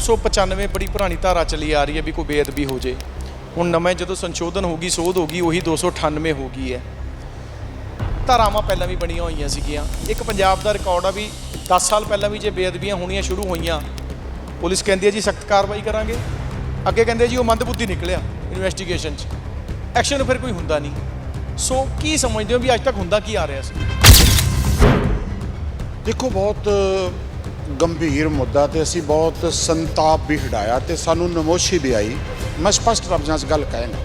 295 ਬੜੀ ਪੁਰਾਣੀ ਧਾਰਾ ਚੱਲੀ ਆ ਰਹੀ ਹੈ ਵੀ ਕੋਈ ਬੇਅਦਬੀ ਹੋ ਜੇ। ਹੁਣ ਨਵੇਂ ਜਦੋਂ ਸੰਸ਼ੋਧਨ ਹੋਗੀ ਸੋਧ ਹੋਗੀ ਉਹੀ 298 ਹੋ ਗਈ ਹੈ। ਧਾਰਾਵਾਂ ਪਹਿਲਾਂ ਵੀ ਬਣੀਆਂ ਹੋਈਆਂ ਸੀਗੀਆਂ। ਇੱਕ ਪੰਜਾਬ ਦਾ ਰਿਕਾਰਡ ਆ ਵੀ 10 ਸਾਲ ਪਹਿਲਾਂ ਵੀ ਜੇ ਬੇਅਦਬੀਆਂ ਹੋਣੀਆਂ ਸ਼ੁਰੂ ਹੋਈਆਂ, ਪੁਲਿਸ ਕਹਿੰਦੀ ਹੈ ਜੀ ਸਖਤ ਕਾਰਵਾਈ ਕਰਾਂਗੇ। ਅੱਗੇ ਕਹਿੰਦੇ ਜੀ ਉਹ ਮੰਦਬੁੱਧੀ ਨਿਕਲਿਆ ਇਨਵੈਸਟੀਗੇਸ਼ਨ 'ਚ। ਐਕਸ਼ਨ ਫਿਰ ਕੋਈ ਹੁੰਦਾ ਨਹੀਂ। ਸੋ ਕੀ ਸਮਝਦੇ ਹੋ ਵੀ ਅੱਜ ਤੱਕ ਹੁੰਦਾ ਕੀ ਆ ਰਿਹਾ ਸੀ? ਦੇਖੋ, ਬਹੁਤ ਗੰਭੀਰ ਮੁੱਦਾ ਤੇ ਅਸੀਂ ਬਹੁਤ ਸੰਤਾਪ ਵੀ ਹਟਾਇਆ ਤੇ ਸਾਨੂੰ ਨਮੋਸ਼ੀ ਵੀ ਆਈ। ਮੈਂ ਸਪਸ਼ਟ ਲਫ਼ਜ਼ਾਂ 'ਚ ਗੱਲ ਕਹਿਣਾ,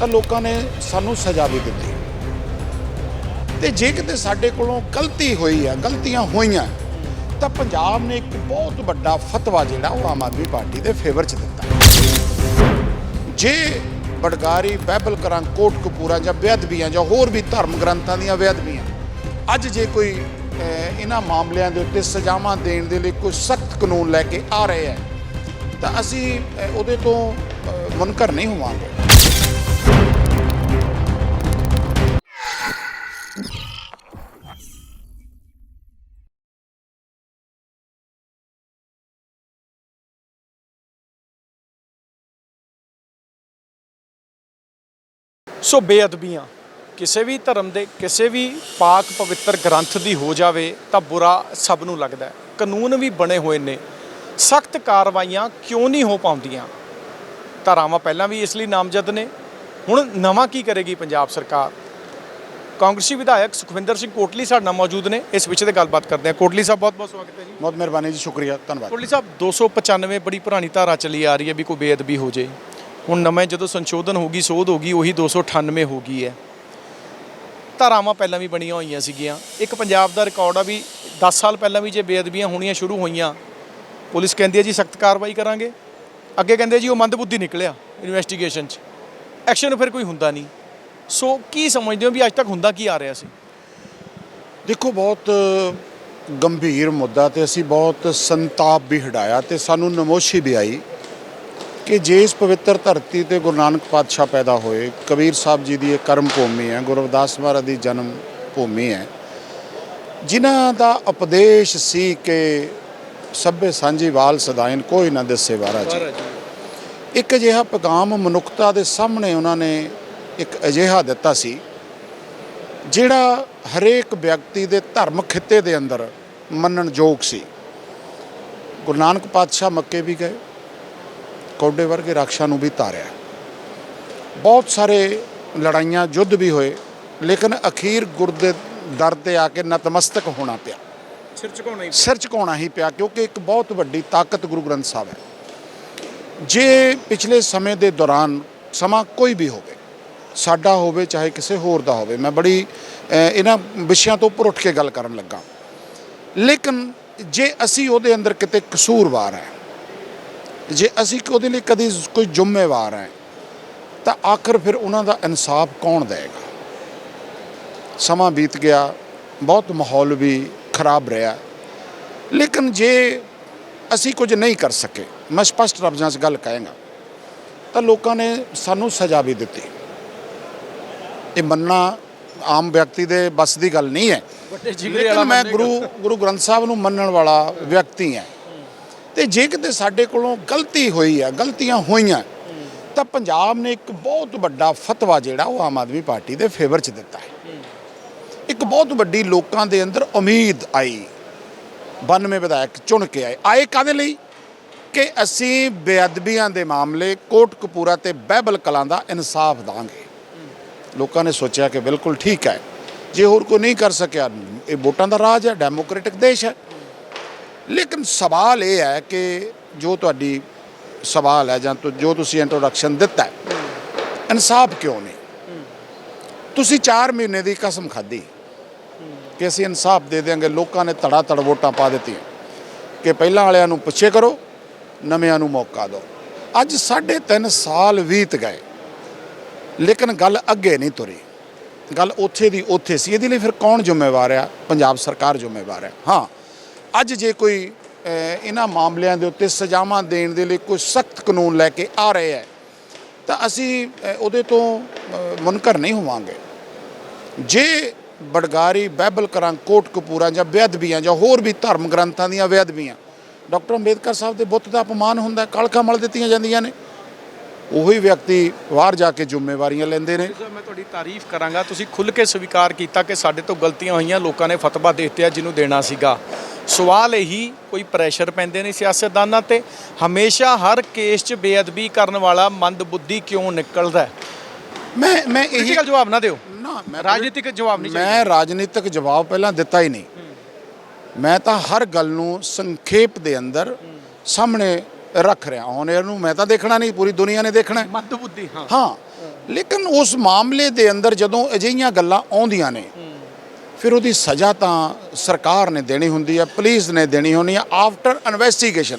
ਤਾਂ ਲੋਕਾਂ ਨੇ ਸਾਨੂੰ ਸਜ਼ਾ ਵੀ ਦਿੱਤੀ। ਤੇ ਜੇ ਕਿਤੇ ਸਾਡੇ ਕੋਲੋਂ ਗਲਤੀ ਹੋਈ ਆ, ਗਲਤੀਆਂ ਹੋਈਆਂ, ਤਾਂ ਪੰਜਾਬ ਨੇ ਇੱਕ ਬਹੁਤ ਵੱਡਾ ਫਤਵਾ ਜਿਹੜਾ ਉਹ ਆਮ ਆਦਮੀ ਪਾਰਟੀ ਦੇ ਫੇਵਰ 'ਚ ਦਿੱਤਾ। ਜੇ ਬੜਗਾਰੀ ਬਾਈਬਲ ਕਰਾਂ ਕੋਟ ਕਪੂਰਾ ਜਾਂ ਬੇਅਦਬੀਆਂ ਜਾਂ ਹੋਰ ਵੀ ਧਰਮ ਗ੍ਰੰਥਾਂ ਦੀਆਂ ਬੇਅਦਬੀਆਂ, ਅੱਜ ਜੇ ਕੋਈ ਇਹਨਾਂ ਮਾਮਲਿਆਂ ਦੇ ਉੱਤੇ ਸਜ਼ਾਵਾਂ ਦੇਣ ਦੇ ਲਈ ਕੋਈ ਸਖਤ ਕਾਨੂੰਨ ਲੈ ਕੇ ਆ ਰਹੇ ਹੈ, ਤਾਂ ਅਸੀਂ ਉਹਦੇ ਤੋਂ ਮੁਨਕਰ ਨਹੀਂ ਹੋਵਾਂਗੇ। ਸੋ ਬੇਅਦਬੀਆਂ ਕਿਸੇ ਵੀ ਧਰਮ ਦੇ ਕਿਸੇ ਵੀ ਪਾਕ ਪਵਿੱਤਰ ਗ੍ਰੰਥ ਦੀ ਹੋ ਜਾਵੇ ਤਾਂ ਬੁਰਾ ਸਭ ਨੂੰ ਲੱਗਦਾ ਹੈ। ਕਾਨੂੰਨ ਵੀ ਬਣੇ ਹੋਏ ਨੇ। ਸਖਤ ਕਾਰਵਾਈਆਂ ਕਿਉਂ ਨਹੀਂ ਹੋ ਪਾਉਂਦੀਆਂ? ਧਾਰਾਵਾਂ ਪਹਿਲਾਂ ਵੀ ਇਸ ਲਈ ਨਾਮਜ਼ਦ ਨੇ। ਹੁਣ ਨਵਾਂ ਕੀ ਕਰੇਗੀ ਪੰਜਾਬ ਸਰਕਾਰ? ਕਾਂਗਰਸੀ ਵਿਧਾਇਕ ਸੁਖਵਿੰਦਰ ਸਿੰਘ ਕੋਟਲੀ ਸਾਡੇ ਨਾਲ ਮੌਜੂਦ ਨੇ। ਇਸ ਵਿਸ਼ੇ ਤੇ ਗੱਲਬਾਤ ਕਰਦੇ ਹਾਂ। ਕੋਟਲੀ ਸਾਹਿਬ ਬਹੁਤ ਬਹੁਤ ਸਵਾਗਤ ਹੈ ਜੀ। ਬਹੁਤ ਮਿਹਰਬਾਨੀ ਜੀ ਸ਼ੁਕਰੀਆ। ਧੰਨਵਾਦ। ਕੋਟਲੀ ਸਾਹਿਬ 295 ਬੜੀ ਪੁਰਾਣੀ ਧਾਰਾ ਚੱਲੀ ਆ ਰਹੀ ਹੈ ਵੀ ਕੋਈ ਬੇਅਦਬੀ ਹੋ ਜੇ। ਹੁਣ ਨਵੇਂ ਜਦੋਂ ਸੰਸ਼ੋਧਨ ਹੋਗੀ ਸੋਧ ਹੋਗੀ ਉਹੀ 298 ਹੋ ਗਈ ਹੈ। ਧਾਰਾਵਾਂ ਪਹਿਲਾਂ ਵੀ ਬਣੀਆਂ ਹੋਈਆਂ ਸੀਗੀਆਂ। ਇੱਕ ਪੰਜਾਬ ਦਾ ਰਿਕਾਰਡ ਆ ਵੀ 10 ਸਾਲ ਪਹਿਲਾਂ ਵੀ ਜੇ ਬੇਅਦਬੀਆਂ ਹੋਣੀਆਂ ਸ਼ੁਰੂ ਹੋਈਆਂ, ਪੁਲਿਸ ਕਹਿੰਦੀ ਹੈ ਜੀ ਸਖਤ ਕਾਰਵਾਈ ਕਰਾਂਗੇ। ਅੱਗੇ ਕਹਿੰਦੇ ਜੀ ਉਹ ਮੰਦਬੁੱਧੀ ਨਿਕਲਿਆ ਇਨਵੈਸਟੀਗੇਸ਼ਨ 'ਚ। ਐਕਸ਼ਨ ਫਿਰ ਕੋਈ ਹੁੰਦਾ ਨਹੀਂ। ਸੋ ਕੀ ਸਮਝਦੇ ਹੋ ਵੀ ਅੱਜ ਤੱਕ ਹੁੰਦਾ ਕੀ ਆ ਰਿਹਾ ਸੀ? ਦੇਖੋ, ਬਹੁਤ ਗੰਭੀਰ ਮੁੱਦਾ ਤੇ ਅਸੀਂ ਬਹੁਤ ਸੰਤਾਪ ਵੀ ਹਟਾਇਆ ਤੇ ਸਾਨੂੰ ਨਮੋਸ਼ੀ ਵੀ ਆਈ। ਕਿ ਜੇ ਇਸ ਪਵਿੱਤਰ ਧਰਤੀ ਤੇ ਗੁਰੂ ਨਾਨਕ ਪਾਤਸ਼ਾਹ ਪੈਦਾ ਹੋਏ ਕਬੀਰ ਸਾਹਿਬ ਜੀ ਦੀ ਇਹ ਕਰਮ ਭੂਮੀ ਹੈ ਗੁਰੂ ਰਵਿਦਾਸ ਮਹਾਰਾਜ ਦੀ ਜਨਮ ਭੂਮੀ ਹੈ। ਜਿਨ੍ਹਾਂ ਦਾ ਉਪਦੇਸ਼ ਸੀ ਕਿ ਸਭੇ ਸਾਂਝੀ ਵਾਲ ਸਦਾਇਨ ਕੋਈ ਨਾ ਦਿਸੇ ਵਾਰਾ ਜੀ। ਇੱਕ ਅਜਿਹਾ ਪੈਗਾਮ ਮਨੁੱਖਤਾ ਦੇ ਸਾਹਮਣੇ ਉਹਨਾਂ ਨੇ ਇੱਕ ਅਜਿਹਾ ਦਿੱਤਾ ਸੀ ਜਿਹੜਾ ਹਰੇਕ ਵਿਅਕਤੀ ਦੇ ਧਰਮ ਖਿੱਤੇ ਦੇ ਅੰਦਰ ਮੰਨਣ ਯੋਗ ਸੀ। ਗੁਰੂ ਨਾਨਕ ਪਾਤਸ਼ਾਹ ਮੱਕੇ ਵੀ ਗਏ। ਕੌਡੇ ਵਰਗੇ ਰਾਖਸ਼ਾਂ ਨੂੰ ਵੀ ਤਾਰਿਆ ਬਹੁਤ ਸਾਰੇ ਲੜਾਈਆਂ ਯੁੱਧ ਵੀ ਹੋਏ ਲੇਕਿਨ ਅਖੀਰ ਗੁਰ ਦੇ ਦਰ ਤੇ ਆ ਕੇ ਨਤਮਸਤਕ ਹੋਣਾ ਪਿਆ। ਸਿਰ ਝੁਕਾਉਣਾ ਹੀ ਸਿਰ ਝੁਕਾਉਣਾ ਹੀ ਪਿਆ ਕਿਉਂਕਿ ਇੱਕ ਬਹੁਤ ਵੱਡੀ ਤਾਕਤ ਗੁਰੂ ਗ੍ਰੰਥ ਸਾਹਿਬ ਹੈ। ਜੇ ਪਿਛਲੇ ਸਮੇਂ ਦੇ ਦੌਰਾਨ ਸਮਾਂ ਕੋਈ ਵੀ ਹੋਵੇ ਸਾਡਾ ਹੋਵੇ ਚਾਹੇ ਕਿਸੇ ਹੋਰ ਦਾ ਹੋਵੇ ਮੈਂ ਬੜੀ ਇਹਨਾਂ ਵਿਸ਼ਿਆਂ ਤੋਂ ਉੱਪਰ ਉੱਠ ਕੇ ਗੱਲ ਕਰਨ ਲੱਗਾ। ਲੇਕਿਨ ਜੇ ਅਸੀਂ ਉਹਦੇ ਅੰਦਰ ਕਿਤੇ ਕਸੂਰਵਾਰ ਹੈ ਜੇ ਅਸੀਂ ਉਹਦੇ ਲਈ ਕਦੀ ਕੋਈ ਜ਼ਿੰਮੇਵਾਰ ਹੈ ਤਾਂ ਆਖਰ ਫਿਰ ਉਹਨਾਂ ਦਾ ਇਨਸਾਫ ਕੌਣ ਦੇਗਾ ਸਮਾਂ ਬੀਤ ਗਿਆ ਬਹੁਤ ਮਾਹੌਲ ਵੀ ਖਰਾਬ ਰਿਹਾ। ਲੇਕਿਨ ਜੇ ਅਸੀਂ ਕੁਝ ਨਹੀਂ ਕਰ ਸਕੇ ਮੈਂ ਸਪਸ਼ਟ ਲਫ਼ਜ਼ਾਂ 'ਚ ਗੱਲ ਕਹਾਂਗਾ ਤਾਂ ਲੋਕਾਂ ਨੇ ਸਾਨੂੰ ਸਜ਼ਾ ਵੀ ਦਿੱਤੀ। ਇਹ ਮੰਨਣਾ ਆਮ ਵਿਅਕਤੀ ਦੇ ਬਸ ਦੀ ਗੱਲ ਨਹੀਂ ਹੈ। ਲੇਕਿਨ ਮੈਂ। ਗੁਰੂ ਗੁਰੂ ਗ੍ਰੰਥ ਸਾਹਿਬ ਨੂੰ ਮੰਨਣ ਵਾਲਾ ਵਿਅਕਤੀ ਹਾਂ। ਤੇ ਜੇ ਕਿਤੇ ਸਾਡੇ ਕੋਲੋਂ ਗਲਤੀ ਹੋਈ ਹੈ ਗਲਤੀਆਂ ਹੋਈਆਂ, ਤਾਂ ਪੰਜਾਬ ਨੇ ਇੱਕ ਬਹੁਤ ਵੱਡਾ ਫਤਵਾ ਜਿਹੜਾ ਉਹ ਆਮ ਆਦਮੀ ਪਾਰਟੀ ਦੇ ਫੇਵਰ 'ਚ ਦਿੱਤਾ ਹੈ। ਇੱਕ ਬਹੁਤ ਵੱਡੀ ਲੋਕਾਂ ਦੇ ਅੰਦਰ ਉਮੀਦ ਆਈ। 92 ਵਿਧਾਇਕ ਚੁਣ ਕੇ ਆਏ। ਆਏ ਕਾਦੇ ਲਈ? ਕਿ ਅਸੀਂ ਬੇਅਦਬੀਆਂ ਦੇ ਮਾਮਲੇ ਕੋਟ ਕਪੂਰਾ ਤੇ ਬਹਿਬਲ ਕਲਾਂ ਦਾ ਇਨਸਾਫ ਦਾਂਗੇ। ਲੋਕਾਂ ਨੇ ਸੋਚਿਆ ਕਿ ਬਿਲਕੁਲ ਠੀਕ ਹੈ। ਜੇ ਹੋਰ ਕੋਈ ਨਹੀਂ ਕਰ ਸਕਿਆ, ਇਹ ਵੋਟਾਂ ਦਾ ਰਾਜ ਹੈ, ਡੈਮੋਕ੍ਰੈਟਿਕ ਦੇਸ਼ ਹੈ। ਲੇਕਿਨ ਸਵਾਲ ਇਹ ਹੈ ਕਿ ਜੋ ਤੁਹਾਡੀ ਸਵਾਲ ਹੈ ਜਾਂ ਜੋ ਤੁਸੀਂ ਇੰਟਰੋਡਕਸ਼ਨ ਦਿੱਤਾ ਇਨਸਾਫ ਕਿਉਂ ਨਹੀਂ? ਤੁਸੀਂ 4 ਮਹੀਨੇ ਦੀ ਕਸਮ ਖਾਧੀ ਕਿ ਅਸੀਂ ਇਨਸਾਫ ਦੇ ਦੇਵਾਂਗੇ ਲੋਕਾਂ ਨੇ ਧੜਾ ਧੜ ਵੋਟਾਂ ਪਾ ਦਿੱਤੀਆਂ ਕਿ ਪਹਿਲਾਂ ਵਾਲਿਆਂ ਨੂੰ ਪਿੱਛੇ ਕਰੋ, ਨਵਿਆਂ ਨੂੰ ਮੌਕਾ ਦਿਓ। ਅੱਜ ਸਾਢੇ ਤਿੰਨ ਸਾਲ ਬੀਤ ਗਏ, ਲੇਕਿਨ ਗੱਲ ਅੱਗੇ ਨਹੀਂ ਤੁਰੀ। ਗੱਲ ਉੱਥੇ ਦੀ ਉੱਥੇ ਸੀ, ਇਹਦੇ ਲਈ ਫਿਰ ਕੌਣ ਜ਼ਿੰਮੇਵਾਰ ਆ? ਪੰਜਾਬ ਸਰਕਾਰ ਜ਼ਿੰਮੇਵਾਰ ਹੈ। ਹਾਂ ਅੱਜ ਜੇ ਕੋਈ ਇਹਨਾਂ ਮਾਮਲਿਆਂ ਦੇ ਉੱਤੇ ਸਜ਼ਾਵਾਂ ਦੇਣ ਦੇ ਲਈ ਕੋਈ ਸਖਤ ਕਾਨੂੰਨ ਲੈ ਕੇ ਆ ਰਹੇ ਹੈ ਤਾਂ ਅਸੀਂ ਉਹਦੇ ਤੋਂ ਮੁਨਕਰ ਨਹੀਂ ਹੋਵਾਂਗੇ। ਜੇ ਬੜਗਾਰੀ ਬਾਈਬਲ ਕਰਾਂ ਕੋਟ ਕਪੂਰਾਂ ਜਾਂ ਬੇਅਦਬੀਆਂ ਜਾਂ ਹੋਰ ਵੀ ਧਰਮ ਗ੍ਰੰਥਾਂ ਦੀਆਂ ਬੇਅਦਬੀਆਂ ਡਾਕਟਰ ਅੰਬੇਦਕਰ ਸਾਹਿਬ ਦੇ ਬੁੱਤ ਦਾ ਅਪਮਾਨ ਹੁੰਦਾ ਹੈ, ਮਲ ਦਿੱਤੀਆਂ ਜਾਂਦੀਆਂ ਨੇ ਉਹੀ ਵਿਅਕਤੀ ਬਾਹਰ ਜਾ ਕੇ ਜ਼ਿੰਮੇਵਾਰੀਆਂ ਲੈਂਦੇ ਨੇ। ਮੈਂ ਤੁਹਾਡੀ ਤਾਰੀਫ ਕਰਾਂਗਾ। ਤੁਸੀਂ ਖੁੱਲ੍ਹ ਕੇ ਸਵੀਕਾਰ ਕੀਤਾ ਕਿ ਸਾਡੇ ਤੋਂ ਗਲਤੀਆਂ ਹੋਈਆਂ ਲੋਕਾਂ ਨੇ ਫਤਵਾ ਦੇ ਦਿੱਤਾ ਜਿਹਨੂੰ ਦੇਣਾ ਸੀਗਾ। ਸਵਾਲ ਇਹੀ ਕੋਈ ਪ੍ਰੈਸ਼ਰ ਪੈਂਦੇ ਨੇ ਸਿਆਸਤਦਾਨਾਂ ਤੇ। ਹਮੇਸ਼ਾ ਹਰ ਕੇਸ 'ਚ ਬੇਅਦਬੀ ਕਰਨ ਵਾਲਾ ਮੰਦਬੁੱਧੀ ਕਿਉਂ ਨਿਕਲਦਾ ਹੈ? ਮੈਂ ਮੈਂ ਇਹੀ ਪੋਲੀਟੀਕਲ ਜਵਾਬ ਨਾ ਦਿਓ। ਨਾ ਮੈਂ ਰਾਜਨੀਤਿਕ ਜਵਾਬ ਨਹੀਂ ਮੈਂ ਰਾਜਨੀਤਿਕ ਜਵਾਬ ਪਹਿਲਾਂ ਦਿੱਤਾ ਹੀ ਨਹੀਂ। ਮੈਂ ਤਾਂ ਹਰ ਗੱਲ ਨੂੰ ਸੰਖੇਪ ਦੇ ਅੰਦਰ ਸਾਹਮਣੇ ਰੱਖ ਰਿਹਾ। ਹੁਣ ਇਹਨੂੰ ਮੈਂ ਤਾਂ ਦੇਖਣਾ ਨਹੀਂ ਪੂਰੀ ਦੁਨੀਆ ਨੇ ਦੇਖਣਾ ਹੈ। ਮੰਦਬੁੱਧੀ ਹਾਂ। ਹਾਂ ਲੇਕਿਨ ਉਸ ਮਾਮਲੇ ਦੇ ਅੰਦਰ ਜਦੋਂ ਅਜਿਹੀਆਂ ਗੱਲਾਂ ਆਉਂਦੀਆਂ ਨੇ ਫਿਰ ਉਹਦੀ ਸਜ਼ਾ ਤਾਂ ਸਰਕਾਰ ਨੇ ਦੇਣੀ ਹੁੰਦੀ ਹੈ ਪੁਲਿਸ ਨੇ ਦੇਣੀ ਹੁੰਦੀ ਹੈ ਆਫਟਰ ਇਨਵੈਸਟੀਗੇਸ਼ਨ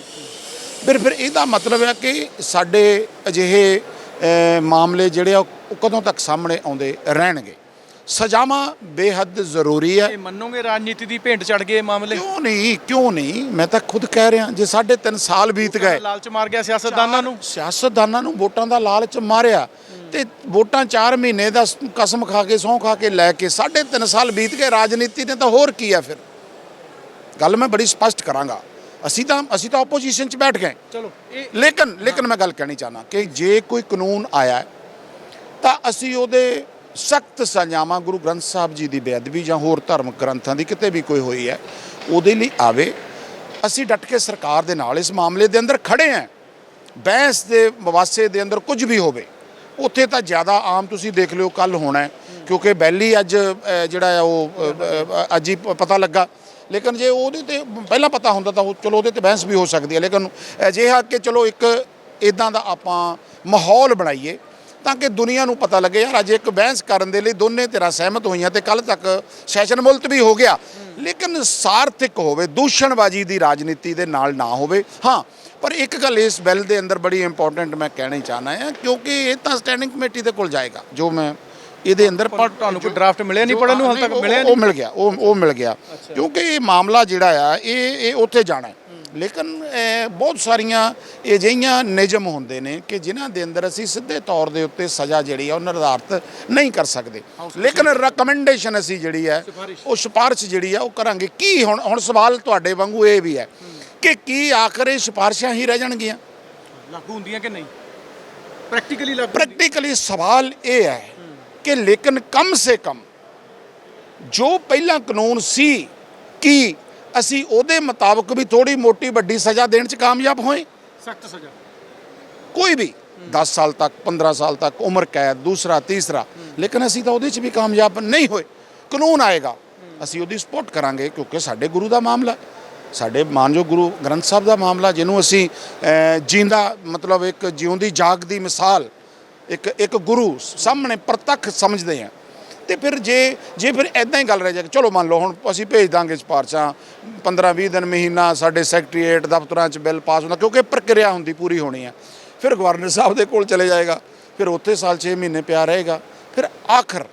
ਫਿਰ ਫਿਰ ਇਹਦਾ ਮਤਲਬ ਹੈ ਕਿ ਸਾਡੇ ਅਜਿਹੇ ਮਾਮਲੇ ਜਿਹੜੇ ਆ ਉਹ ਕਦੋਂ ਤੱਕ ਸਾਹਮਣੇ ਆਉਂਦੇ ਰਹਿਣਗੇ? ਸਜ਼ਾਵਾਂ ਬੇਹੱਦ ਜ਼ਰੂਰੀ ਹੈ। ਇਹ ਮੰਨੋਗੇ ਰਾਜਨੀਤੀ ਦੀ ਭੇਂਟ ਚੜ ਗਏ ਮਾਮਲੇ? ਕਿਉਂ ਨਹੀਂ ਕਿਉਂ ਨਹੀਂ? ਮੈਂ ਤਾਂ ਖੁਦ ਕਹਿ ਰਿਹਾ ਜੇ ਸਾਢੇ ਤਿੰਨ ਸਾਲ ਬੀਤ ਗਏ। ਲਾਲਚ ਮਾਰ ਗਿਆ ਸਿਆਸਤਦਾਨਾਂ ਨੂੰ। ਸਿਆਸਤਦਾਨਾਂ ਨੂੰ ਵੋਟਾਂ ਦਾ ਲਾਲਚ ਮਾਰਿਆ। ਤੇ ਵੋਟਾਂ 4 ਮਹੀਨੇ ਦਾ ਸ- ਕਸਮ ਖਾ ਕੇ ਸਹੁੰ ਖਾ ਕੇ ਲੈ ਕੇ ਸਾਢੇ ਤਿੰਨ ਸਾਲ ਬੀਤ ਗਏ ਰਾਜਨੀਤੀ ਨੇ ਤਾਂ ਹੋਰ ਕੀ ਆ ਫਿਰ? ਗੱਲ ਮੈਂ ਬੜੀ ਸਪਸ਼ਟ ਕਰਾਂਗਾ। ਅਸੀਂ ਤਾਂ ਅਸੀਂ ਤਾਂ ਆਪੋਜੀਸ਼ਨ 'ਚ ਬੈਠ ਗਏ। ਚਲੋ ਲੇਕਿਨ ਲੇਕਿਨ ਮੈਂ ਗੱਲ ਕਹਿਣੀ ਚਾਹਨਾ ਕਿ ਜੇ ਕੋਈ ਕਾਨੂੰਨ ਆਇਆ ਤਾਂ ਅਸੀਂ ਉਹਦੇ ਸਖਤ ਸਜ਼ਾਵਾਂ ਗੁਰੂ ਗ੍ਰੰਥ ਸਾਹਿਬ ਜੀ ਦੀ ਬੇਅਦਬੀ ਜਾਂ ਹੋਰ ਧਰਮ ਗ੍ਰੰਥਾਂ ਦੀ ਕਿਤੇ ਵੀ ਕੋਈ ਹੋਈ ਹੈ ਉਹਦੇ ਲਈ ਆਵੇ। ਅਸੀਂ ਡਟ ਕੇ ਸਰਕਾਰ ਦੇ ਨਾਲ ਇਸ ਮਾਮਲੇ ਦੇ ਅੰਦਰ ਖੜੇ ਹਾਂ। ਬਹਿਸ ਦੇ ਮਵਾਸੇ ਦੇ ਅੰਦਰ ਕੁਝ ਵੀ ਹੋਵੇ। ਉੱਥੇ ਤਾਂ ਜ਼ਿਆਦਾ ਆਮ ਤੁਸੀਂ ਦੇਖ ਲਿਓ ਕੱਲ ਹੋਣਾ ਕਿਉਂਕਿ ਬੈਲੀ ਅੱਜ ਜਿਹੜਾ ਆ ਉਹ ਅੱਜ ਹੀ ਪਤਾ ਲੱਗਾ। ਲੇਕਿਨ ਜੇ ਉਹਦੇ ਤੇ ਪਹਿਲਾਂ ਪਤਾ ਹੁੰਦਾ ਤਾਂ ਉਹ, ਚਲੋ ਉਹਦੇ ਤੇ ਬਹਿਸ ਵੀ ਹੋ ਸਕਦੀ ਹੈ। ਲੇਕਿਨ ਅਜਿਹਾ ਕਿ ਚਲੋ ਇੱਕ ਇਦਾਂ ਦਾ ਆਪਾਂ ਮਾਹੌਲ ਬਣਾਈਏ ਤਾਂ ਕਿ ਦੁਨੀਆ ਨੂੰ ਪਤਾ ਲੱਗੇ, ਯਾਰ ਅੱਜ ਇੱਕ ਬਹਿਸ ਕਰਨ ਦੇ ਲਈ ਦੋਨੇ ਧਿਰਾਂ ਸਹਿਮਤ ਹੋਈਆਂ ਤੇ ਕੱਲ ਤੱਕ ਸੈਸ਼ਨ ਮੁਲਤਵੀ ਹੋ ਗਿਆ। ਲੇਕਿਨ ਸਾਰਥਿਕ ਹੋਵੇ ਦੂਸ਼ਣਬਾਜ਼ੀ ਦੀ ਰਾਜਨੀਤੀ ਦੇ ਨਾਲ ਨਾ ਹੋਵੇ ਹਾਂ ਪਰ ਇੱਕ ਗੱਲ ਇਸ ਬਿੱਲ ਦੇ ਅੰਦਰ ਬੜੀ ਇੰਪੋਰਟੈਂਟ ਮੈਂ ਕਹਿਣੀ ਚਾਹਨਾ ਹੈ ਕਿਉਂਕਿ ਇਹ ਤਾਂ ਸਟੈਂਡਿੰਗ ਕਮੇਟੀ ਦੇ ਕੋਲ ਜਾਏਗਾ ਜੋ ਮੈਂ ਇਹਦੇ ਅੰਦਰ ਤੁਹਾਨੂੰ ਕੋਈ ਡਰਾਫਟ ਮਿਲਿਆ ਨਹੀਂ ਪੜਨ ਨੂੰ ਹਾਲ ਤੱਕ ਉਹ- ਮਿਲਿਆ ਉਹ ਨਹੀਂ? ਮਿਲ ਗਿਆ ਉਹ ਉਹ ਮਿਲ ਗਿਆ ਕਿਉਂਕਿ ਇਹ ਮਾਮਲਾ ਜਿਹੜਾ ਆ ਇਹ ਇਹ ਉੱਥੇ ਜਾਣਾ ਹੈ। ਲੇਕਿਨ ਇਹ ਬਹੁਤ ਸਾਰੀਆਂ ਅਜਿਹੀਆਂ ਨਿਯਮ ਹੁੰਦੇ ਨੇ ਕਿ ਜਿਨ੍ਹਾਂ ਦੇ ਅੰਦਰ ਅਸੀਂ ਸਿੱਧੇ ਤੌਰ ਦੇ ਉੱਤੇ ਸਜ਼ਾ ਜਿਹੜੀ ਆ ਉਹ ਨਿਰਧਾਰਤ ਨਹੀਂ ਕਰ ਸਕਦੇ। ਲੇਕਿਨ ਰეკਮੈਂਡੇਸ਼ਨ ਅਸੀਂ ਜਿਹੜੀ ਹੈ ਉਹ ਸਿਫਾਰਿਸ਼ ਜਿਹੜੀ ਆ ਉਹ ਕਰਾਂਗੇ। ਕੀ ਹੁਣ ਹੁਣ ਸਵਾਲ ਤੁਹਾਡੇ ਵਾਂਗੂ ਇਹ ਵੀ ਹੈ ਕਿ ਕੀ ਆਖਰ ਇਹ ਸਿਫਾਰਿਸ਼ਾਂ ਹੀ ਰਹਿ ਜਾਣਗੀਆਂ? ਲਾਗੂ ਹੁੰਦੀਆਂ ਕਿ ਨਹੀਂ? ਪ੍ਰੈਕਟੀਕਲੀ ਲਾਗੂ? ਪ੍ਰੈਕਟੀਕਲੀ ਸਵਾਲ ਇਹ ਹੈ ਕਿ ਲੇਕਿਨ ਕਮ ਸੇ ਕਮ ਜੋ ਪਹਿਲਾਂ ਕਾਨੂੰਨ ਸੀ ਕਿ ਅਸੀਂ ਉਹਦੇ ਮੁਤਾਬਕ ਵੀ ਥੋੜੀ ਮੋਟੀ ਵੱਡੀ ਸਜ਼ਾ ਦੇਣ 'ਚ ਕਾਮਯਾਬ ਹੋਏ। ਸਖਤ ਸਜ਼ਾ। ਕੋਈ ਵੀ 10 ਸਾਲ ਤੱਕ 15 ਸਾਲ ਤੱਕ ਉਮਰ ਕੈਦ ਦੂਸਰਾ ਤੀਸਰਾ ਲੇਕਿਨ ਅਸੀਂ ਤਾਂ ਉਹਦੇ 'ਚ ਵੀ ਕਾਮਯਾਬ ਨਹੀਂ ਹੋਏ। ਕਾਨੂੰਨ ਆਏਗਾ ਅਸੀਂ ਉਹਦੀ ਸਪੋਰਟ ਕਰਾਂਗੇ ਕਿਉਂਕਿ ਸਾਡੇ ਗੁਰੂ ਦਾ ਮਾਮਲਾ ਸਾਡੇ ਮਾਨਯੋਗ ਗੁਰੂ ਗ੍ਰੰਥ ਸਾਹਿਬ ਦਾ ਮਾਮਲਾ ਜਿਹਨੂੰ ਅਸੀਂ ਜੀਂਦਾ ਮਤਲਬ ਇੱਕ ਜਿਉਂਦੀ ਜਾਗਦੀ ਮਿਸਾਲ ਇੱਕ ਇੱਕ ਗੁਰੂ ਸਾਹਮਣੇ ਪ੍ਰਤੱਖ ਸਮਝਦੇ ਆ ਤੇ ਫਿਰ ਜੇ ਜੇ ਫਿਰ ਐਦਾਂ ਹੀ ਗੱਲ ਰਹਿ ਜਾਏ ਚਲੋ ਮੰਨ ਲਓ, ਹੁਣ ਅਸੀਂ ਭੇਜ ਦਾਂਗੇ ਸਿਫਾਰਸ਼ਾਂ 15 20 ਦਿਨ ਮਹੀਨਾ ਸਾਡੇ ਸੈਕਟਰੀਏਟ ਦਫ਼ਤਰਾਂ 'ਚ ਬਿੱਲ ਪਾਸ ਹੁੰਦਾ, ਕਿਉਂਕਿ ਪ੍ਰਕਿਰਿਆ ਹੁੰਦੀ ਪੂਰੀ ਹੋਣੀ ਆ। ਫਿਰ ਗਵਰਨਰ ਸਾਹਿਬ ਦੇ ਕੋਲ ਚਲੇ ਜਾਏਗਾ, ਫਿਰ ਉੱਥੇ ਸਾਲ 6 ਮਹੀਨੇ ਪਿਆ ਰਹੇਗਾ। ਫਿਰ ਆਖਰ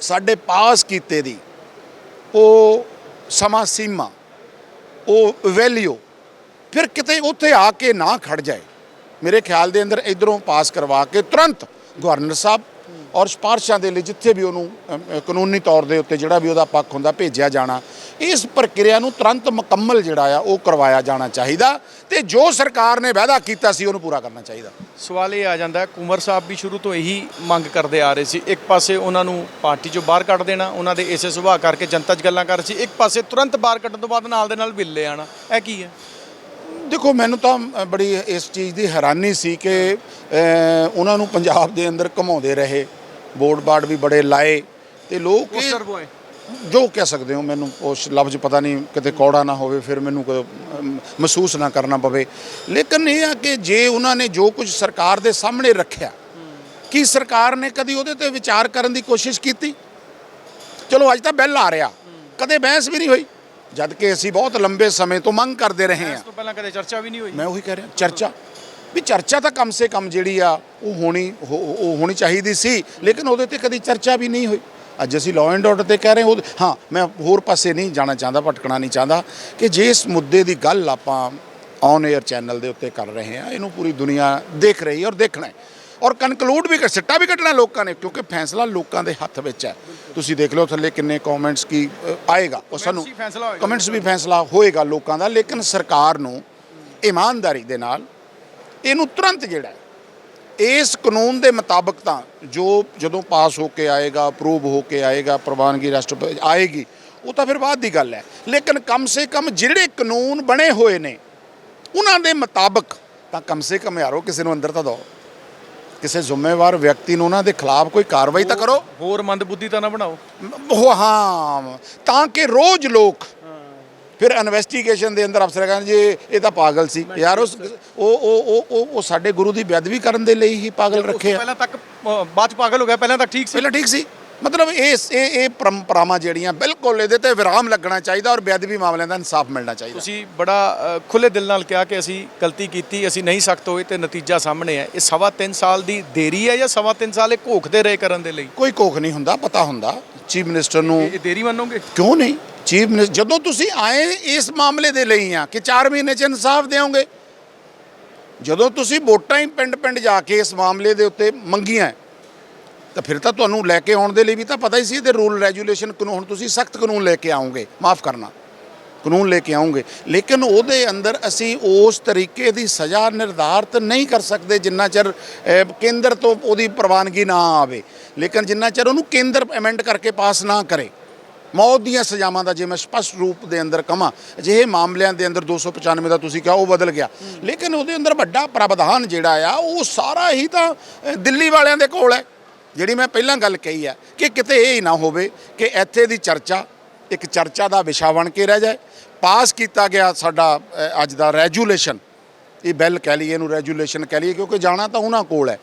ਸਾਡੇ ਪਾਸ ਕੀਤੇ ਦੀ ਉਹ ਸਮਾਂ ਸੀਮਾ, ਉਹ ਵੈਲਿਊ ਫਿਰ ਕਿਤੇ ਉੱਥੇ ਆ ਕੇ ਨਾ ਖੜ ਜਾਏ। ਮੇਰੇ ਖਿਆਲ ਦੇ ਅੰਦਰ ਇਧਰੋਂ ਪਾਸ ਕਰਵਾ ਕੇ ਤੁਰੰਤ ਗਵਰਨਰ ਸਾਹਿਬ ਔਰ ਸਿਫਾਰਸ਼ਾਂ ਦੇ ਲਈ ਜਿੱਥੇ ਵੀ ਉਹਨੂੰ ਕਾਨੂੰਨੀ ਤੌਰ ਦੇ ਉੱਤੇ ਜਿਹੜਾ ਵੀ ਉਹਦਾ ਪੱਖ ਹੁੰਦਾ ਭੇਜਿਆ ਜਾਣਾ। ਇਸ ਪ੍ਰਕਿਰਿਆ ਨੂੰ ਤੁਰੰਤ ਮੁਕੰਮਲ ਜਿਹੜਾ ਆ ਉਹ ਕਰਵਾਇਆ ਜਾਣਾ ਚਾਹੀਦਾ ਤੇ ਜੋ ਸਰਕਾਰ ਨੇ ਵਾਅਦਾ ਕੀਤਾ ਸੀ ਉਹਨੂੰ ਪੂਰਾ ਕਰਨਾ ਚਾਹੀਦਾ। ਸਵਾਲ ਇਹ ਆ ਜਾਂਦਾ ਕੁਮਰ ਸਾਹਿਬ ਵੀ ਸ਼ੁਰੂ ਤੋਂ ਇਹੀ ਮੰਗ ਕਰਦੇ ਆ ਰਹੇ ਸੀ। ਇੱਕ ਪਾਸੇ ਉਹਨਾਂ ਨੂੰ ਪਾਰਟੀ ਚੋਂ ਬਾਹਰ ਕੱਢ ਦੇਣਾ ਉਹਨਾਂ ਦੇ ਇਸੇ ਸੁਭਾਅ ਕਰਕੇ ਜਨਤਾ 'ਚ ਗੱਲਾਂ ਕਰ ਰਹੀ ਸੀ। ਇੱਕ ਪਾਸੇ ਤੁਰੰਤ ਬਾਹਰ ਕੱਢਣ ਤੋਂ ਬਾਅਦ ਨਾਲ ਦੇ ਨਾਲ ਬਿੱਲ ਲੈ ਆਣਾ ਇਹ ਕੀ ਹੈ? ਦੇਖੋ ਮੈਨੂੰ ਤਾਂ ਬੜੀ ਇਸ ਚੀਜ਼ ਦੀ ਹੈਰਾਨੀ ਸੀ ਕਿ ਉਹਨਾਂ ਨੂੰ ਪੰਜਾਬ ਦੇ ਅੰਦਰ ਘਮਾਉਂਦੇ ਰਹੇ। ਬੋਰਡ ਬਾਰਡ ਵੀ ਬੜੇ ਲਾਏ ਤੇ ਲੋਕ ਇਹ- ਪੋਸਟਰ ਬੋਏ। ਜੋ ਕਹਿ ਸਕਦੇ ਹੋ ਮੈਨੂੰ ਉਸ ਲਫ਼ਜ਼ ਪਤਾ ਨਹੀਂ ਕਿਤੇ ਕੌੜਾ ਨਾ ਹੋਵੇ ਫਿਰ ਮੈਨੂੰ ਕੋਈ, ਅਮ, ਮਹਿਸੂਸ ਨਾ ਕਰਨਾ ਪਵੇ। ਲੇਕਿਨ ਇਹ ਆ ਕਿ ਜੇ ਉਹਨਾਂ ਨੇ ਜੋ ਕੁਝ ਸਰਕਾਰ ਦੇ ਸਾਹਮਣੇ ਰੱਖਿਆ ਕੀ ਸਰਕਾਰ ਨੇ ਕਦੀ ਉਹਦੇ ਤੇ ਵਿਚਾਰ ਕਰਨ ਦੀ ਕੋਸ਼ਿਸ਼ ਕੀਤੀ? ਚਲੋ ਅੱਜ ਤਾਂ ਬਿੱਲ ਆ ਰਿਹਾ। ਕਦੇ ਬਹਿਸ ਵੀ ਨਹੀਂ ਹੋਈ। ਜਦ ਕਿ ਅਸੀਂ ਬਹੁਤ ਲੰਬੇ ਸਮੇਂ ਤੋਂ ਮੰਗ ਕਰਦੇ ਰਹੇ ਹਾਂ। ਇਸ ਤੋਂ ਪਹਿਲਾਂ ਕਦੇ ਚਰਚਾ ਵੀ ਨਹੀਂ ਹੋਈ। ਮੈਂ ਉਹੀ ਕਹਿ ਰਿਹਾ ਚਰਚਾ। ਵੀ ਚਰਚਾ ਤਾਂ ਕਮ ਸੇ ਕਮ ਜਿਹੜੀ ਆ ਉਹ ਹੋਣੀ ਉਹ ਹੋਣੀ ਚਾਹੀਦੀ ਸੀ ਲੇਕਿਨ ਉਹਦੇ ਤੇ ਕਦੀ ਚਰਚਾ ਵੀ ਨਹੀਂ ਹੋਈ। ਅੱਜ ਅਸੀਂ ਲਾਅ ਐਂਡ ਆਰਡਰ ਤੇ ਕਹਿ ਰਹੇ ਹਾਂ ਹਾਂ ਮੈਂ ਹੋਰ ਪਾਸੇ ਨਹੀਂ ਜਾਣਾ ਚਾਹੁੰਦਾ ਭਟਕਣਾ ਨਹੀਂ ਚਾਹੁੰਦਾ ਕਿ ਜੇ ਇਸ ਮੁੱਦੇ ਦੀ ਗੱਲ ਆਪਾਂ ਔਨ 에ਅਰ ਚੈਨਲ ਦੇ ਉੱਤੇ ਕਰ ਰਹੇ ਹਾਂ ਇਹਨੂੰ ਪੂਰੀ ਦੁਨੀਆ ਦੇਖ ਰਹੀ ਹੈ ਔਰ ਦੇਖਣਾ ਹੈ। ਔਰ ਕਨਕਲੂਡ ਵੀ ਕਰ ਸਿੱਟਾ ਵੀ ਕੱਢਣਾ ਲੋਕਾਂ ਨੇ ਕਿਉਂਕਿ ਫੈਸਲਾ ਲੋਕਾਂ ਦੇ ਹੱਥ ਵਿੱਚ ਹੈ। ਤੁਸੀਂ ਦੇਖ ਲਓ ਥੱਲੇ ਕਿੰਨੇ ਕਮੈਂਟਸ ਕੀ ਆਏਗਾ ਉਹ ਸਾਨੂੰ। ਕਮੈਂਟਸ ਵੀ ਫੈਸਲਾ ਹੋਏਗਾ ਲੋਕਾਂ ਦਾ ਲੇਕਿਨ ਸਰਕਾਰ ਨੂੰ ਇਮਾਨਦਾਰੀ ਦੇ ਨਾਲ ਇਹਨੂੰ ਤੁਰੰਤ ਜਿਹੜਾ ਇਸ ਕਾਨੂੰਨ ਦੇ ਮੁਤਾਬਕ ਤਾਂ ਜੋ ਜਦੋਂ ਪਾਸ ਹੋ ਕੇ ਆਏਗਾ ਅਪਰੂਵ ਹੋ ਕੇ ਆਏਗਾ ਪ੍ਰਵਾਨਗੀ ਰਾਸ਼ਟਰਪਤੀ ਆਏਗੀ ਉਹ ਤਾਂ ਫਿਰ ਬਾਅਦ ਦੀ ਗੱਲ ਹੈ। ਲੇਕਿਨ ਕਮ ਸੇ ਕਮ ਜਿਹੜੇ ਕਾਨੂੰਨ ਬਣੇ ਹੋਏ ਨੇ ਉਹਨਾਂ ਦੇ ਮੁਤਾਬਕ ਤਾਂ ਕਮ ਸੇ ਕਮ ਯਾਰੋ ਕਿਸੇ ਨੂੰ ਅੰਦਰ ਤਾਂ ਦਿਓ। ਕਿਸੇ ਜ਼ਿੰਮੇਵਾਰ ਵਿਅਕਤੀ ਨੂੰ ਉਹਨਾਂ ਦੇ ਖਿਲਾਫ ਕੋਈ ਕਾਰਵਾਈ ਤਾਂ ਕਰੋ। ਹੋਰ ਮੰਦਬੁੱਧੀ ਤਾਂ ਨਾ ਬਣਾਓ। ਉਹ ਹਾਂ ਤਾਂ ਕਿ ਰੋਜ਼ ਲੋਕ ਫਿਰ ਇਨਵੈਸਟੀਗੇਸ਼ਨ ਦੇ ਅੰਦਰ ਅਫਸਰ ਕਹਿੰਦੇ ਜੀ ਇਹ ਤਾਂ ਪਾਗਲ ਸੀ। ਯਾਰ ਉਸ ਉਹ ਉਹ ਉਹ ਉਹ ਉਹ ਸਾਡੇ ਗੁਰੂ ਦੀ ਬੇਅਦਬੀ ਕਰਨ ਦੇ ਲਈ ਹੀ ਪਾਗਲ ਰੱਖੇ ਆ। ਪਹਿਲਾਂ ਤੱਕ ਬਾਅਦ ਚ ਪਾਗਲ ਹੋ ਗਿਆ ਪਹਿਲਾਂ ਤਾਂ ਠੀਕ ਸੀ। ਪਹਿਲਾਂ ਠੀਕ ਸੀ। ਮਤਲਬ ਇਹ ਇਹ ਇਹ ਪਰੰਪਰਾਵਾਂ ਜਿਹੜੀਆਂ ਬਿਲਕੁਲ ਇਹਦੇ ਤੇ ਵਿਰਾਮ ਲੱਗਣਾ ਚਾਹੀਦਾ ਔਰ ਬੇਅਦਬੀ ਮਾਮਲਿਆਂ ਦਾ ਇਨਸਾਫ ਮਿਲਣਾ ਚਾਹੀਦਾ। ਤੁਸੀਂ ਬੜਾ ਖੁੱਲੇ ਦਿਲ ਨਾਲ ਕਿਹਾ ਕਿ ਅਸੀਂ ਗਲਤੀ ਕੀਤੀ ਅਸੀਂ ਨਹੀਂ ਸਖਤ ਹੋਏ ਤੇ ਨਤੀਜਾ ਸਾਹਮਣੇ ਹੈ ਇਹ ਸਵਾ ਤਿੰਨ ਸਾਲ ਦੀ ਦੇਰੀ ਹੈ ਜਾਂ ਸਵਾ ਤਿੰਨ ਸਾਲ ਇਹ ਘੋਖਦੇ ਰਹੇ ਕਰਨ ਦੇ ਲਈ? ਕੋਈ ਕੋਖ ਨਹੀਂ ਹੁੰਦਾ ਪਤਾ ਹੁੰਦਾ। ਚੀਫ ਮਿਨਿਸਟਰ ਨੂੰ ਇਹ ਦੇਰੀ ਮੰਨੋਗੇ? ਕਿਉਂ ਨਹੀਂ? ਚੀਫ ਮਿਨਿਸਟਰ ਜਦੋਂ ਤੁਸੀਂ ਆਏ ਇਸ ਮਾਮਲੇ ਦੇ ਲਈ ਆ ਕਿ 4 ਮਹੀਨੇ ਚ ਇਨਸਾਫ ਦੇਵੋਗੇ ਜਦੋਂ ਤੁਸੀਂ ਵੋਟਾਂ ਹੀ ਪਿੰਡ ਪਿੰਡ ਜਾ ਕੇ ਇਸ ਮਾਮਲੇ ਦੇ ਉੱਤੇ ਮੰਗੀਆਂ ਤਾਂ ਫਿਰ ਤਾਂ ਤੁਹਾਨੂੰ ਲੈ ਕੇ ਆਉਣ ਦੇ ਲਈ ਵੀ ਤਾਂ ਪਤਾ ਹੀ ਸੀ ਇਹਦੇ ਰੂਲ ਰੈਗੂਲੇਸ਼ਨ ਕਾਨੂੰਨ, ਹੁਣ ਤੁਸੀਂ ਸਖਤ ਕਾਨੂੰਨ ਲੈ ਕੇ ਆਉਂਗੇ ਮਾਫ ਕਰਨਾ। ਕਾਨੂੰਨ ਲੈ ਕੇ ਆਉਂਗੇ ਲੇਕਿਨ ਉਹਦੇ ਅੰਦਰ ਅਸੀਂ ਉਸ ਤਰੀਕੇ ਦੀ ਸਜ਼ਾ ਨਿਰਧਾਰਤ ਨਹੀਂ ਕਰ ਸਕਦੇ ਜਿੰਨਾ ਚਿਰ ਕੇਂਦਰ ਤੋਂ ਉਹਦੀ ਪ੍ਰਵਾਨਗੀ ਨਾ ਆਵੇ। ਲੇਕਿਨ ਜਿੰਨਾ ਚਿਰ ਉਹਨੂੰ ਕੇਂਦਰ ਅਮੈਂਡ ਕਰਕੇ ਪਾਸ ਨਾ ਕਰੇ, ਮੌਤ ਦੀਆਂ ਸਜ਼ਾਵਾਂ ਦਾ ਜੇ ਮੈਂ ਸਪਸ਼ਟ ਰੂਪ ਦੇ ਅੰਦਰ ਕਹਾਂ ਅਜਿਹੇ ਮਾਮਲਿਆਂ ਦੇ ਅੰਦਰ 295 ਦਾ ਤੁਸੀਂ ਕਿਹਾ ਉਹ ਬਦਲ ਗਿਆ। ਲੇਕਿਨ ਉਹਦੇ ਅੰਦਰ ਵੱਡਾ ਪ੍ਰਾਵਧਾਨ ਜਿਹੜਾ ਆ, ਉਹ ਸਾਰਾ ਹੀ ਤਾਂ ਦਿੱਲੀ ਵਾਲਿਆਂ ਦੇ ਕੋਲ ਹੈ। ਜਿਹੜੀ ਮੈਂ ਪਹਿਲਾਂ ਗੱਲ ਕਹੀ ਆ ਕਿ ਕਿਤੇ ਇਹ ਹੀ ਨਾ ਹੋਵੇ ਕਿ ਇੱਥੇ ਦੀ ਚਰਚਾ, ਇੱਕ ਚਰਚਾ ਦਾ ਵਿਸ਼ਾ ਬਣ ਕੇ ਰਹਿ ਜਾਏ। ਪਾਸ ਕੀਤਾ ਗਿਆ ਸਾਡਾ ਅੱਜ ਦਾ ਰੈਜੂਲੇਸ਼ਨ। ਇਹ ਬਿੱਲ ਕਹਿ ਲਈਏ, ਇਹਨੂੰ ਰੈਜੂਲੇਸ਼ਨ ਕਹਿ ਲਈਏ, ਕਿਉਂਕਿ ਜਾਣਾ ਤਾਂ ਉਹਨਾਂ ਕੋਲ ਹੈ।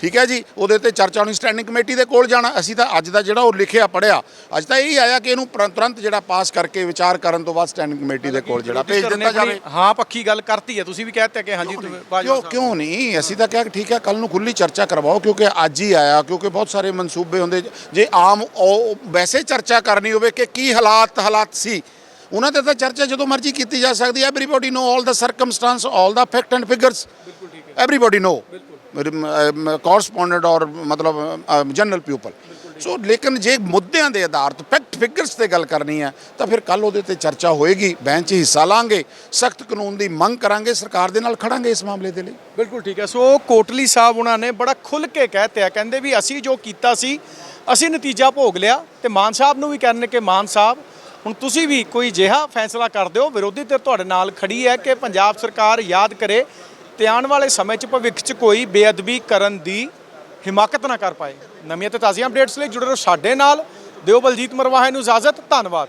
ਠੀਕ ਹੈ ਜੀ? ਉਹਦੇ ਤੇ ਚਰਚਾ ਨੂੰ ਸਟੈਂਡਿੰਗ ਕਮੇਟੀ ਦੇ ਕੋਲ ਜਾਣਾ। ਅਸੀਂ ਤਾਂ ਅੱਜ ਦਾ ਜਿਹੜਾ ਉਹ ਲਿਖਿਆ ਪੜਿਆ ਅੱਜ ਤਾਂ ਇਹ ਆਇਆ ਕਿ ਇਹਨੂੰ ਤੁਰੰਤ ਜਿਹੜਾ ਪਾਸ ਕਰਕੇ ਵਿਚਾਰ ਕਰਨ ਤੋਂ ਬਾਅਦ ਸਟੈਂਡਿੰਗ ਕਮੇਟੀ ਦੇ ਕੋਲ ਜਿਹੜਾ ਭੇਜ ਦਿੱਤਾ ਜਾਵੇ। ਹਾਂ ਪੱਕੀ ਗੱਲ ਕਰਤੀ ਹੈ। ਤੁਸੀਂ ਵੀ ਕਹਿਤੇ ਕਿ ਹਾਂਜੀ ਕਿਉਂ। ਕਿਉਂ ਨਹੀਂ? ਅਸੀਂ ਤਾਂ ਕਿਹਾ ਠੀਕ ਹੈ ਕੱਲ ਨੂੰ ਖੁੱਲੀ ਚਰਚਾ ਕਰਵਾਓ ਕਿਉਂਕਿ ਅੱਜ ਹੀ ਆਇਆ ਕਿਉਂਕਿ ਬਹੁਤ ਸਾਰੇ ਮਨਸੂਬੇ ਹੁੰਦੇ। ਜੇ ਆਮ ਉਹ ਵੈਸੇ ਚਰਚਾ ਕਰਨੀ ਹੋਵੇ ਕਿ ਕੀ ਹਾਲਾਤ ਹਾਲਾਤ ਸੀ ਉਹਨਾਂ ਤੇ ਤਾਂ ਚਰਚਾ ਜਦੋਂ ਮਰਜ਼ੀ ਕੀਤੀ ਜਾ ਸਕਦੀ ਹੈ। Everybody know all the circumstances all the fact and figures everybody know correspondent ਔਰ, ਮਤਲਬ ਜਨਰਲ ਪੀਪਲ ਸੋ ਲੇਕਿਨ ਜੇ ਮੁੱਦਿਆਂ ਦੇ ਆਧਾਰਿਤ ਫੈਕਟ ਫਿਗਰਸ ਤੇ ਗੱਲ ਕਰਨੀ ਹੈ, ਤਾਂ ਫਿਰ ਕੱਲ ਉਹਦੇ ਤੇ ਚਰਚਾ ਹੋਏਗੀ, ਬੈਂਚ ਹਿੱਸਾ ਲਾਂਗੇ, ਸਖਤ ਕਾਨੂੰਨ ਦੀ ਮੰਗ ਕਰਾਂਗੇ, ਸਰਕਾਰ ਦੇ ਨਾਲ ਖੜਾਂਗੇ ਇਸ ਮਾਮਲੇ ਦੇ ਲਈ। ਬਿਲਕੁਲ ਠੀਕ ਹੈ। ਸੋ, ਕੋਟਲੀ ਸਾਹਿਬ ਉਹਨਾਂ ਨੇ ਬੜਾ ਖੁੱਲ ਕੇ ਕਹਿਤੇ ਆ ਕਹਿੰਦੇ ਵੀ ਅਸੀਂ ਜੋ ਕੀਤਾ ਸੀ, ਅਸੀਂ ਨਤੀਜਾ ਭੋਗ ਲਿਆ ਤੇ ਮਾਨ ਸਾਹਿਬ ਨੂੰ ਵੀ ਕਹਿੰਦੇ ਕਿ ਮਾਨ ਸਾਹਿਬ, ਹੁਣ ਤੁਸੀਂ ਵੀ ਕੋਈ ਜਿਹਾ ਫੈਸਲਾ ਕਰ ਦਿਓ, ਵਿਰੋਧੀ ਧਿਰ ਤੁਹਾਡੇ ਨਾਲ ਖੜੀ ਹੈ ਕਿ ਪੰਜਾਬ ਸਰਕਾਰ ਯਾਦ ਕਰੇ ਤੇ ਆਉਣ ਵਾਲੇ ਸਮੇਂ 'ਚ ਭਵਿੱਖ 'ਚ ਕੋਈ ਬੇਅਦਬੀ ਕਰਨ ਦੀ ਹਿਮਾਕਤ ਨਾ ਕਰ ਪਾਏ। ਨਵੀਆਂ ਤੇ ਤਾਜ਼ੀਆਂ ਅਪਡੇਟਸ ਲਈ ਜੁੜੇ ਰਹੋ ਸਾਡੇ ਨਾਲ। ਦਿਓ ਬਲਜੀਤ ਮਰਵਾਹਾ ਨੂੰ ਇਜਾਜ਼ਤ। ਧੰਨਵਾਦ।